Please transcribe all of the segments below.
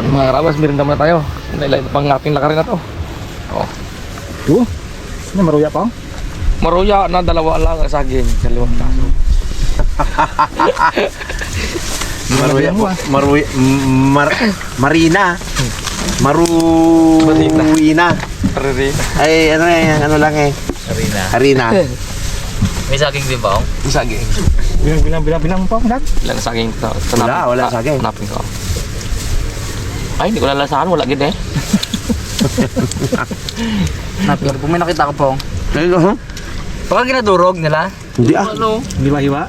Yun, mga karabas, merinda muna tayo. Ito pang ating lakarin na to. Oh. Ito? Ano, maruya pa? Maruya na dalawa lang ang saging. Dalawang taso. Maruya po. ah. Maruya. Mar, Marina. Maruina. Paririn. Ay, ano eh, ano lang eh. Arena. Harina. May saging din ba? Yung saging. Bilang, bilang, bilang, bilang pa, Nat. Ilan ang saging Wala, wala ah, saging. Napin ko. Ay, hindi ko lalasahan. Wala gid eh. Napin po, may nakita ko po. Ano, ha? Baka ginadurog nila. Hindi ah. Ano? Hindi ba hiwa?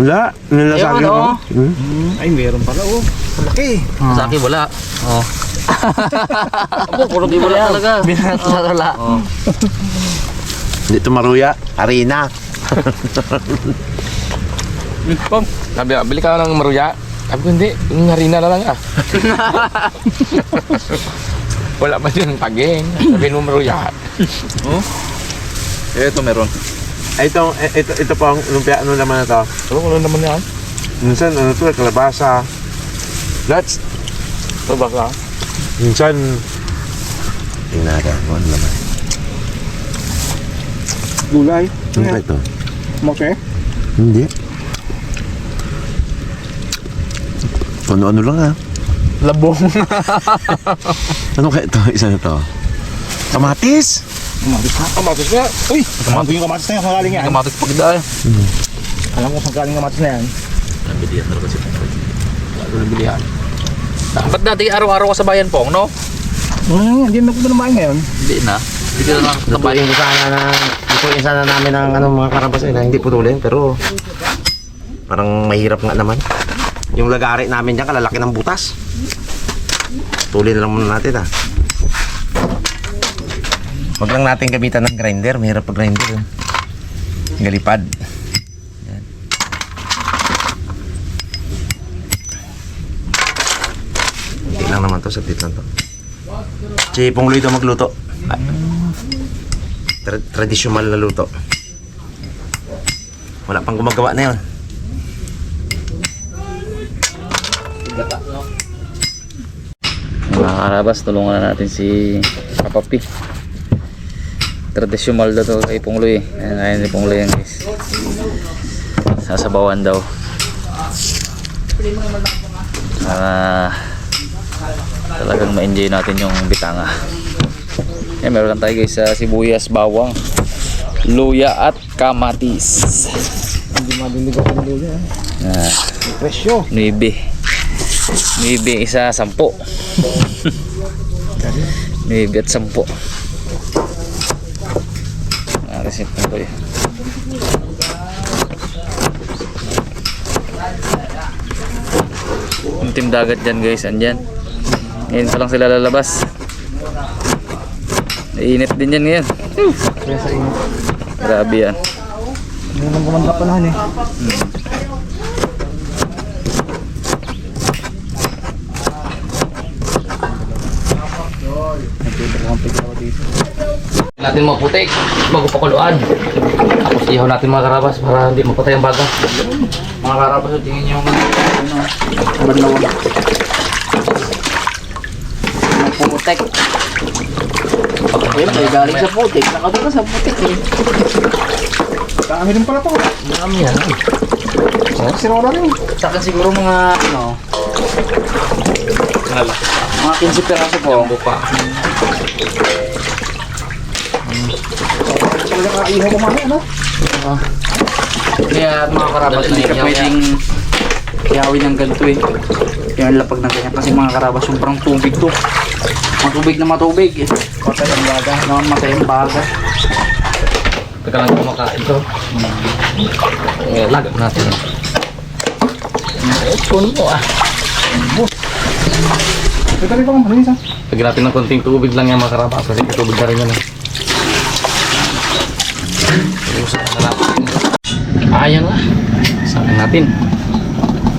Wala. Nilasagin Ewan, ko. oh. Hmm? Hmm, ay, meron pala, oh. Malaki. Sa akin wala. Oh. Ako, puro di Wala talaga. Binatala. Oh. Dito maruya. Harina. Sabi, ah, bili ka ng maruya. Sabi ko, hindi. Yung harina na lang ah. wala pa din paging. Sabihin mo maruya. Ito meron. Ay, ito, eh, ito, ito po ang lumpia. Ano naman na to? Ano ko naman yan? Minsan, ano to, kalabasa. That's, Ito ba ka? minsan, tingnan natin ano naman. Gulay. Ano ito? Moke. Hindi. Ano-ano lang ah. Labong. Ano kaya ito? Isa na to. Kamatis! Kamatis na. Kamatis nga. Uy, kamatis yung kamatis na yan. Saan galing yan? Kamatis pag dahil. Alam ko saan galing kamatis na yan. Nabilihan talaga siya. Walang bilihan. Ba't dati araw-araw ka sa bayan po, no? Hmm, hindi na po na ngayon. Hindi na. Hindi na lang sa bayan. Lutuin ko sana na, lutuin sana namin ng ano, mga karabas na hindi putulin, pero parang mahirap nga naman. Yung lagari namin dyan, kalalaki ng butas. Tulin lang muna natin ah. Huwag lang natin gamitan ng grinder, mahirap pag grinder. eh. Galipad. Yan. Hindi lang naman to, saglit lang to. Pongloy daw magluto. Tra- tradisyonal na luto. Wala pang gumagawa na yun. Mga karabas, tulungan na natin si Papapi. Tradisyonal daw to kay Pungloy. Ayan, ayan ni Pungloy yan guys. Sasabawan daw. Para talagang ma-enjoy natin yung bitanga. Yan, meron lang tayo guys sa sibuyas, bawang, luya at kamatis. Hindi madiligaw ang luya. Ah, Presyo. 9. 9 isa, 10. 9 at 10. Ah, receipt na ko yun. Team dagat dyan guys, andyan. Ngayon pa lang sila lalabas. Nainit din yan ngayon. Grabe yan. Hindi naman gumanda pa eh. Nagpipirang piglaw dito. Natin mga putik bago pakuluan. Tapos ihaw natin mga karabas para hindi mapatay ang baga. Mga karabas, tingin nyo mga ano, Banlawan. putek. Ayun, may galing sa putik. Nakadula sa putik eh. Dami rin pala to. Marami yan. Sinora rin. Sa akin siguro mga ano, mga 15 peraso po. Jumbo pa. Kaihaw ko mami, ano? Kaya mga karabas, hindi ka pwedeng ihawin ng ganito eh. Kaya lapag na ganyan kasi mga karabas, sobrang tubig to. Matubig na matubig eh. Patay ang baga. Naman matay ang baga. Teka lang kumakain to. Eh, lagap natin. Puno mo ah. Ito rin pa kang malinis ah. Lagyan natin ng konting tubig lang yan mga karabas kasi tubig na rin yan eh. Ayusin na natin. Ayan na. Saan natin.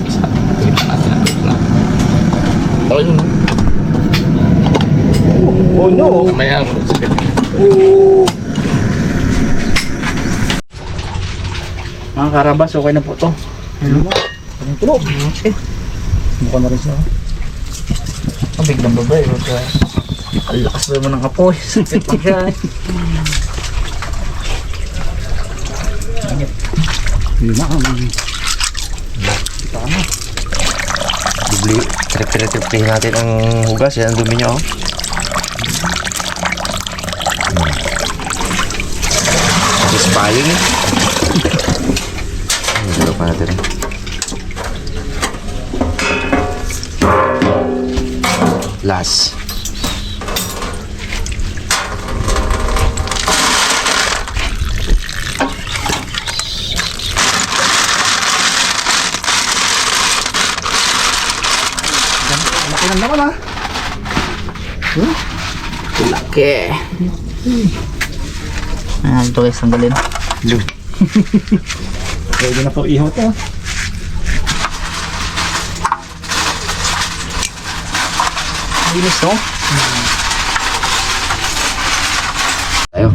Isa. Tignan natin. Ayun na. Oh no! Mamaya ang Mga karabas, okay na po to. Ano mo? Anong tulog? Eh. Mukha na rin siya. Ang biglang babae. Ang lakas naman ng apoy. Sipit lang siya. eh. Yun na. Bibli, trip-trip-tripihin natin ang hugas. Yan ang dumi niya, oh. Hmm. Satisfying. Hmm, Dalo pa natin. Last. Laki ng laman ah. Laki. Ah, ito guys, tanggalin. Pwede na po ihaw to. Linis, no? Tayo.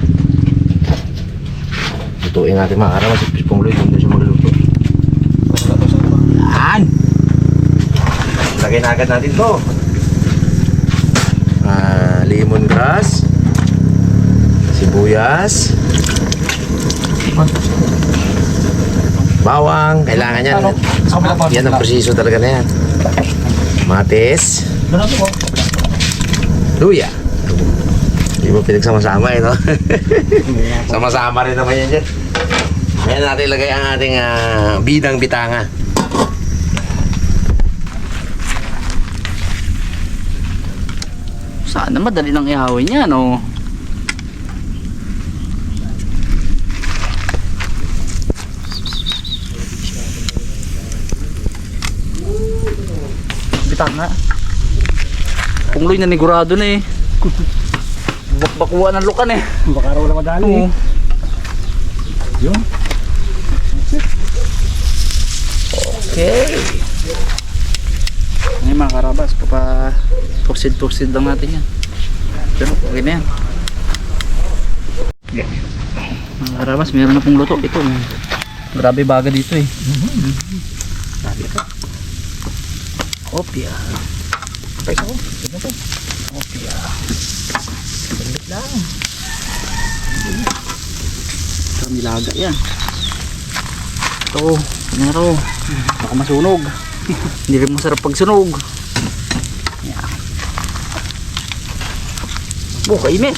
Lutuin natin mga araw. Si Pispong Lloyd, hindi siya magluto. Yan! Lagay na agad natin to. Lemongrass. Sibuyas. Bawang. Kailangan yan. Yan ang prosiso talaga na yan. Matis. Luya. Hindi mo pinagsama-sama eh, no? Sama-sama rin naman yan dyan. Ngayon natin ilagay ang ating ah, bidang bitanga. Sana madali lang ihawin niya, no? Bitang nga. Pungloy na nigurado na eh. Bakbakuha ng lukan eh. Baka raw wala madali. Oo. Yun. Okay. Mga karabas, papa proceed-proceed lang natin yan. Pero okay na yan. Okay. Mga karabas, meron na pong luto. Ito, mm, grabe baga dito eh. Grabe ito. Opya. Opya. Saglit lang. Ito, nilaga yan. Ito, ito. Baka masunog. Hindi rin masarap pag sunog. Yan. Oh, kainit.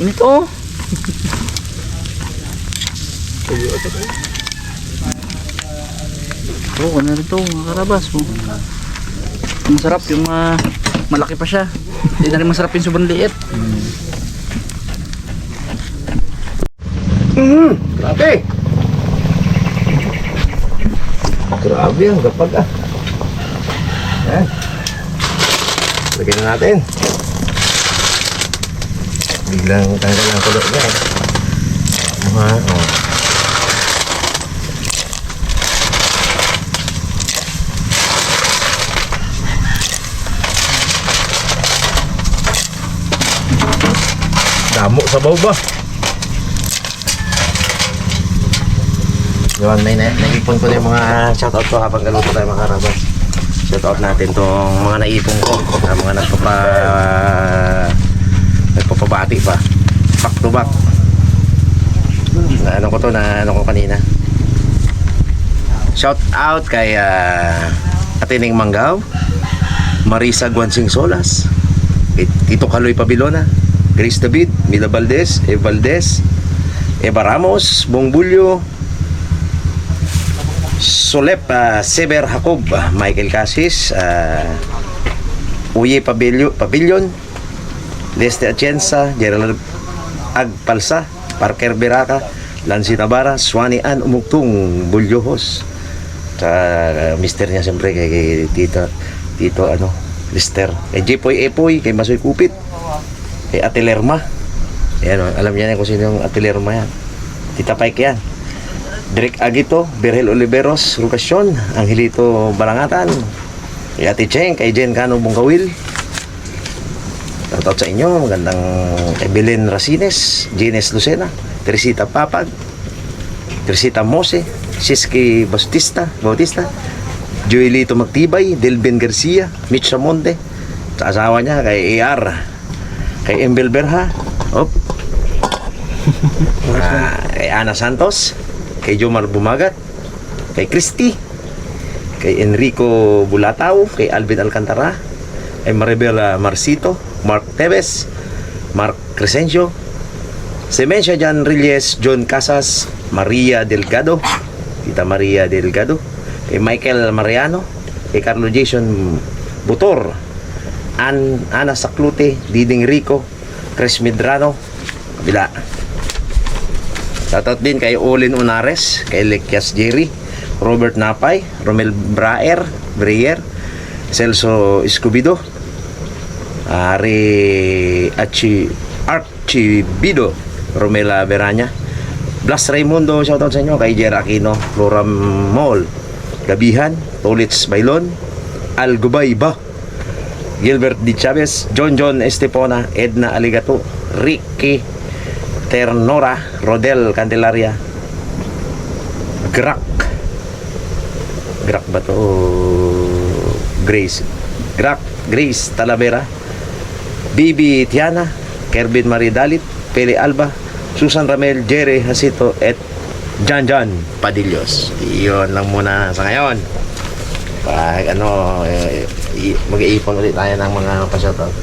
Init oh. Oh, ano rin ito, mga karabas. Oh. Masarap yung ah, malaki pa siya. Hindi na rin masarap yung sobrang liit. Grabe! Grabe ang gapag ah. Yan. Lagyan na natin. Biglang tanggal ang kulo niya. Mga, oh. Damo sa bawba. Yun, may na naipon ko na yung mga shoutout ko habang galuto tayo mga karabas. Shoutout natin tong mga naipon ko, na mga nagpapa nagpapabati pa. Back to back. Na ano ko to, na ano ko kanina. Shout out kay uh, Atining Manggaw, Marisa Guansing Solas, Tito Kaloy Pabilona, Grace David, Mila Valdez, Eve Valdez, Eva Ramos, Bongbulyo, Solep uh, Sever Jacob, ah, Michael Casis, uh, Uye Pavilion, Pavilion Leste Atienza, Gerald Agpalsa, Parker Beraca, Lancy Tabara, Swani Ann Umugtong, Bulyojos. Sa uh, mister niya siyempre kay, kay Tito, Tito ano, Lister. Kay Jepoy Epoy, kay Masoy Kupit, kay Ate Lerma. Ayan, oh, alam niya na kung sino yung Ate Lerma yan. Tita Pike yan. Direk Agito, Berhel Oliveros, Rukasyon, Angelito Balangatan, kay Ate Cheng, kay Jen Cano Bungkawil. Shoutout sa inyo, magandang Belen Racines, Jenes Lucena, Teresita Papag, Teresita Mose, Siski Bautista, Bautista, Joelito Magtibay, Delvin Garcia, Mitch Samonte, sa asawa niya kay AR, kay Embel Berha, op, Ah, kay Ana Santos, kay Jomar Bumagat, kay Christy, kay Enrico Bulataw, kay Alvin Alcantara, kay Maribela Marcito, Mark Teves, Mark Crescencio, Semencia Jan Reyes, John Casas, Maria Delgado, Tita Maria Delgado, kay Michael Mariano, kay Carlo Jason Butor, An Ana Saclute, Diding Rico, Chris Medrano, kabila. Shoutout din kay Olin Unares, kay Lekyas Jerry, Robert Napay, Romel Braer, Breyer, Celso Escobido, Ari Archi Archibido, Romela Veranya, Blas Raimundo, shoutout sa inyo, kay Jer Aquino, Flora Mall, Gabihan, Tolits Bailon, Al Gubayba, Gilbert Di Chavez, John John Estepona, Edna Aligato, Ricky Ternora, Rodel Candelaria, Grak. Grak ba to? Grace. Grak, Grace Talavera, Bibi Tiana, Kervin Marie Dalit, Pele Alba, Susan Ramel, Jerry Hasito, at Jan Jan Padillos. Iyon lang muna sa ngayon. Pag ano, eh, mag-iipon ulit tayo ng mga pa-shoutout.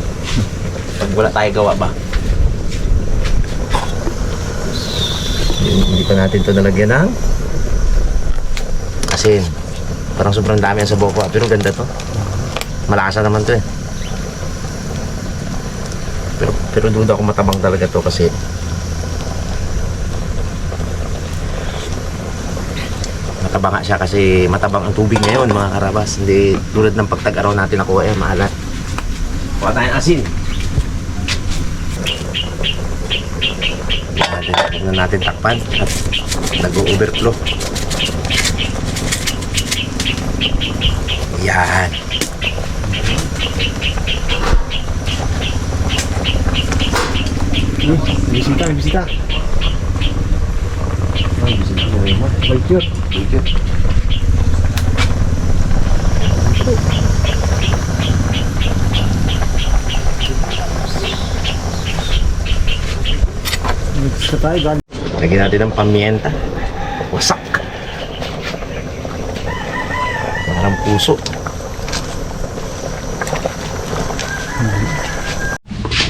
Pag wala tayo gawa ba? Hindi pa natin to nalagyan ng asin. Parang sobrang dami yan sa boko. Pero ganda to. Malasa naman to eh. Pero, pero duda ko matabang talaga to kasi mataba nga siya kasi matabang ang tubig ngayon mga karabas. Hindi tulad ng pagtag-araw natin nakuha eh, maalat. Kuha tayong asin. natin, huwag na natin takpan at nag-overflow. Yan. Hmm, bisita, bisita. Ay, bisita mo rin mo. May cute. Ka tayo, galing. Lagyan natin ng pamienta. Wasak. Parang puso.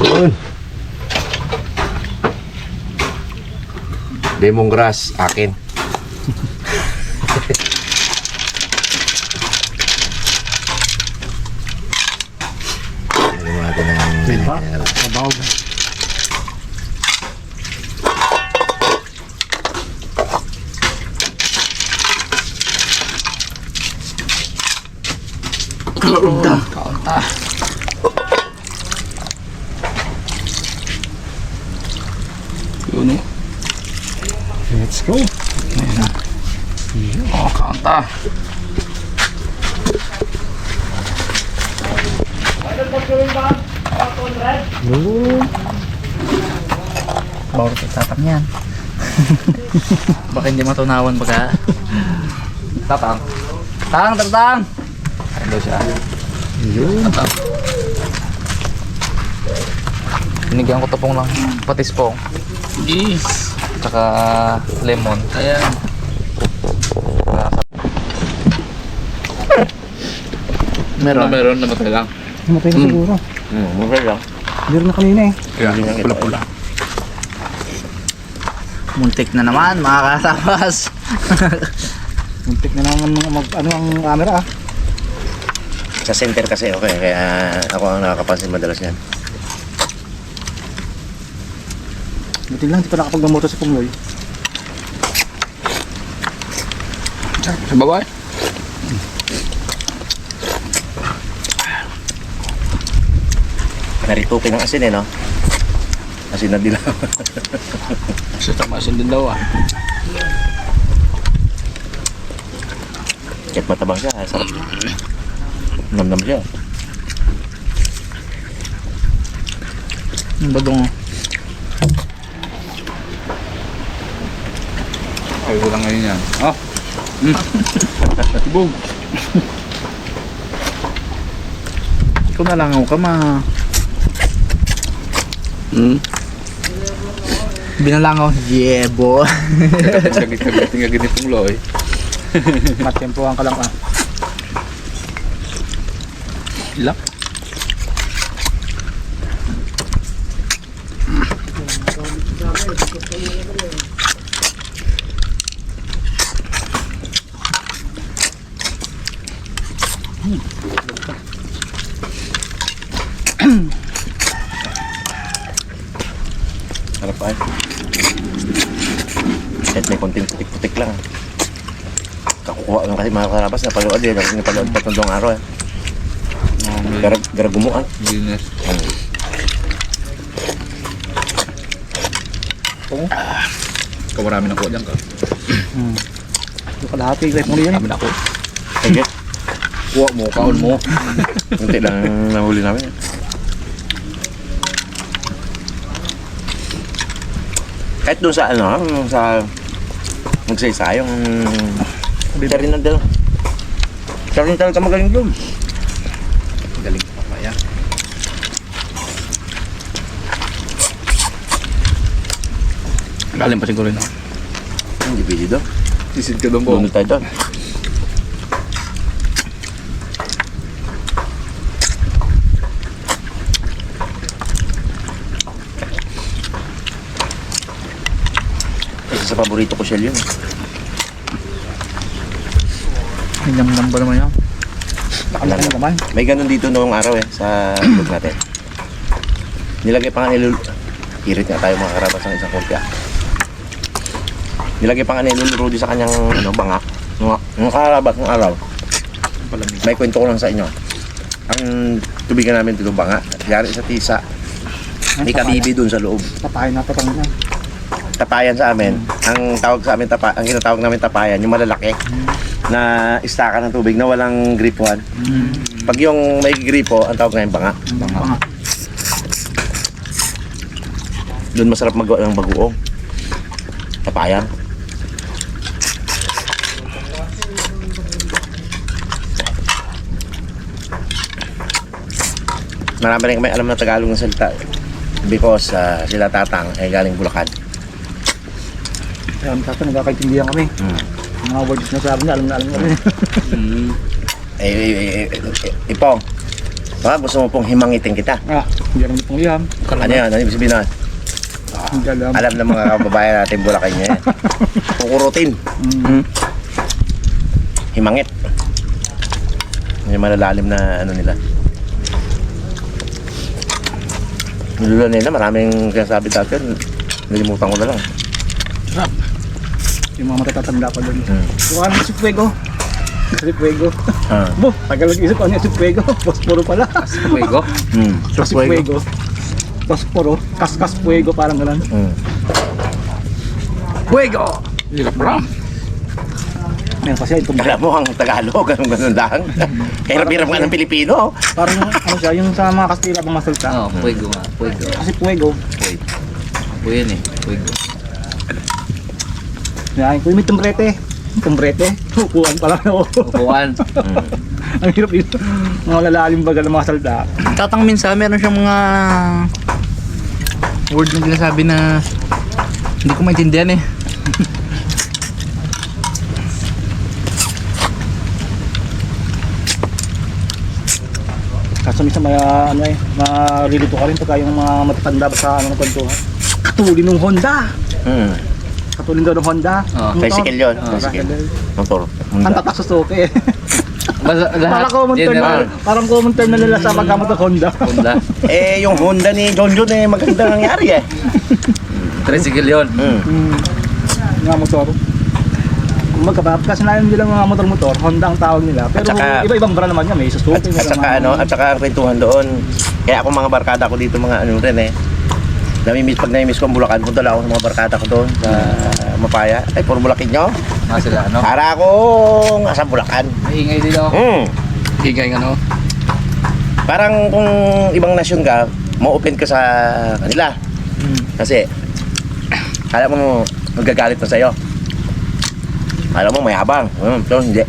Yun. Lemongrass, akin. Lagyan natin ng Diba? Mabaw. Kaunta. Yun eh. Let's go. Oh, kaunta. Yun. Bawal sa tatang yan. Baka hindi matunawan baka. Tatang. Tang, tatang. Ano siya? Yun. Binigyan ko tapong lang patis po. Yes. Tsaka lemon. Ayan. Meron. Meron, namatay lang. Himatay ka siguro. Hmm, mura lang. Meron na kanina eh. Pula-pula. Muntik na naman mga kasabas. Muntik na naman mga mag, ano ang camera ah. Sa center kasi okay, kaya ako ang nakakapansin madalas yan. Buti lang, di pa nakapagmamoto si Pungloy. Sa baba eh. Naritukin ng asin eh, no? Asin na dilaw. Sa tamasin din daw ah. Kahit matabang siya, sarap. Namnam siya. Ang badong. Ay, wala ngayon yan. Oh. Mm. Ikaw na lang ako ka ma... Hmm. Binalangaw. Yeah, boy. Kagit-kagit nga ganitong loy. Matempohan ka lang ah. Ilang? Harap ay. Kahit may konting putik-putik lang. Kakukuha lang kasi mga karabas na palood eh. Napalood pa itong araw eh. Garag, garagumuan. Business. Ikaw marami na ko dyan ka. Hmm. Yung kalahati, guys mo yan. Kami na ako. Sige. Kuha mo, kaon mo. Kunti lang nahuli namin. Kahit doon sa ano, sa magsaysa, yung sa Rinaldel. Sa Rinaldel ka magaling doon. Galing pa kaya. Galing pa siguro yun. Hindi pwede doon. Sisid ka doon po. Doon tayo doon. Isa sa paborito ko shell yun. Hinyam-nyam ba naman yan? Nakalaki na naman. May ganun dito noong araw eh, sa loob natin. Nilagay pa nga nilul... Irit nga tayo mga karabas ng isang kopya. Nilagay pa nga ni Lolo Rudy sa kanyang ano, banga. Nung, nung karabas ng araw. May kwento ko lang sa inyo. Ang tubigan namin dito banga. Yari sa tisa. May kabibi dun sa loob. Patayin na patang na. Tapayan sa amin. Ang tawag sa amin, tapa, ang tinatawag namin tapayan, yung malalaki na istaka ng tubig na walang gripuan. Pag yung may gripo, ang tawag ngayon banga. Banga. Doon masarap magawa ng bagoong. Tapayan. Marami rin kami alam na Tagalog ng salita. Because ah, sila tatang ay galing Bulacan. Kaya minsan nagkakaintindihan kami. Hmm. Mga words na sabi niya, alam na alam na rin. Hmm. Eh, eh, eh, eh, eh, Ipong, baka gusto mo pong himangitin kita. ah, hindi rin pong liham. Ano yan? Ano ibig sabihin nun? Hindi alam. Alam ng mga kababayan natin Bulacan niya yan. Kukurutin. Mm. himangit. Yun Yung malalalim na ano nila. Nilula nila, maraming sinasabi dati. Nalimutan ko na lang. Yung mga matatatanda pa doon. Hmm. Kuha ng si Fuego. Si Fuego. Ah. Bo, tagal nag-isip ano yung si Fuego. Posporo pala. Fuego. Hmm. Si Fuego. Posporo. Kaskas Fuego, parang ganun. Hmm. Fuego! Hirap ram. Ngayon kasi tumba. Kala mo ang Tagalog, ganun ganun lang. Kahirap-hirap nga ng Pilipino. Parang yung, ano siya, yung sa mga Kastila pang masalta. Oo, fuego nga. Fuego. Kasi Fuego. Fuego. Fuego yan eh. Fuego. Yan, kung may tumbrete. Tumbrete. Upuan pala ako. Upuan. Hmm. Ang hirap dito. Mga lalalim baga ng mga salda. Tatang minsan meron siyang mga word na sinasabi na hindi ko maintindihan eh. Kaso minsan may ah, ano eh, marilito ka rin pagka yung mga matatanda ba sa ano ng kwentuhan. Katulin ng Honda. Hmm. Katulin daw ng Honda. Ah, Motor. Tricycle yun. Ah, Tricycle. tricycle. Motor. Ang Honda. tatak Suzuki. Basta lahat. parang common term na, parang common term na nila sa paggamit ng Honda. Honda. Eh, yung Honda ni John John eh, maganda nangyari eh. Tricycle yun. Hmm. Hmm. Nga motor. Magkabab kasi na nila mga motor-motor, Honda ang tawag nila. Pero saka- iba-ibang brand naman yan, may Suzuki. At, at saka ano, at saka ang kwentuhan doon. Kaya ako mga barkada ko dito mga ano rin eh. Namimiss pag namimiss ko ang Bulacan, punta lang ako sa mga barkada ko doon sa Mapaya. Ay, puro Bulacan nyo. Mga sila ano. Para ako nasa Bulacan. Maingay dito. Hmm. Hingay ng ano. Parang kung ibang nasyon ka, ma-open ka sa kanila. Kasi, kala mo magagalit na sa'yo. Kala mo may habang. Hmm, pero hindi.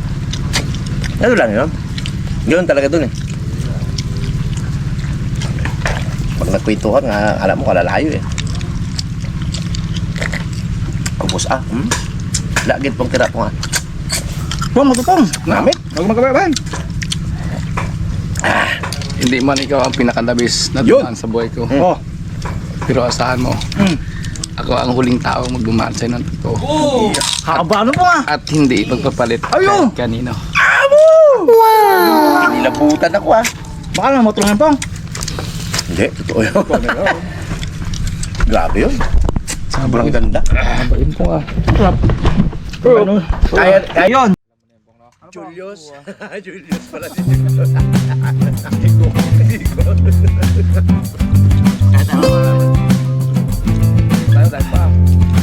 Ano lang yun? Ganoon talaga dun eh. Pag nagkwentuhan, nga, alam mo, kalalayo eh. Ubus ah. Hmm? Lagit pong tira po nga. Pong, matutong. Namit. Huwag magkabayan. Hindi man ikaw ang pinakadabis na Yun. dumaan sa buhay ko. Oh. Pero asahan mo, Mm. Ako ang huling tao magdumaan sa'yo ng totoo. Kakabano po nga. At hindi ipagpapalit Ayun! kahit kanino. Inilabutan ako ah. Baka naman matulungan pong. Hindi, totoo yun. Grabe yun. Sobrang ganda. Kabain po ah. Ano? Kaya, kaya Ayun. Julius. Julius pala si Julius. Iko. Iko. Tayo tayo pa.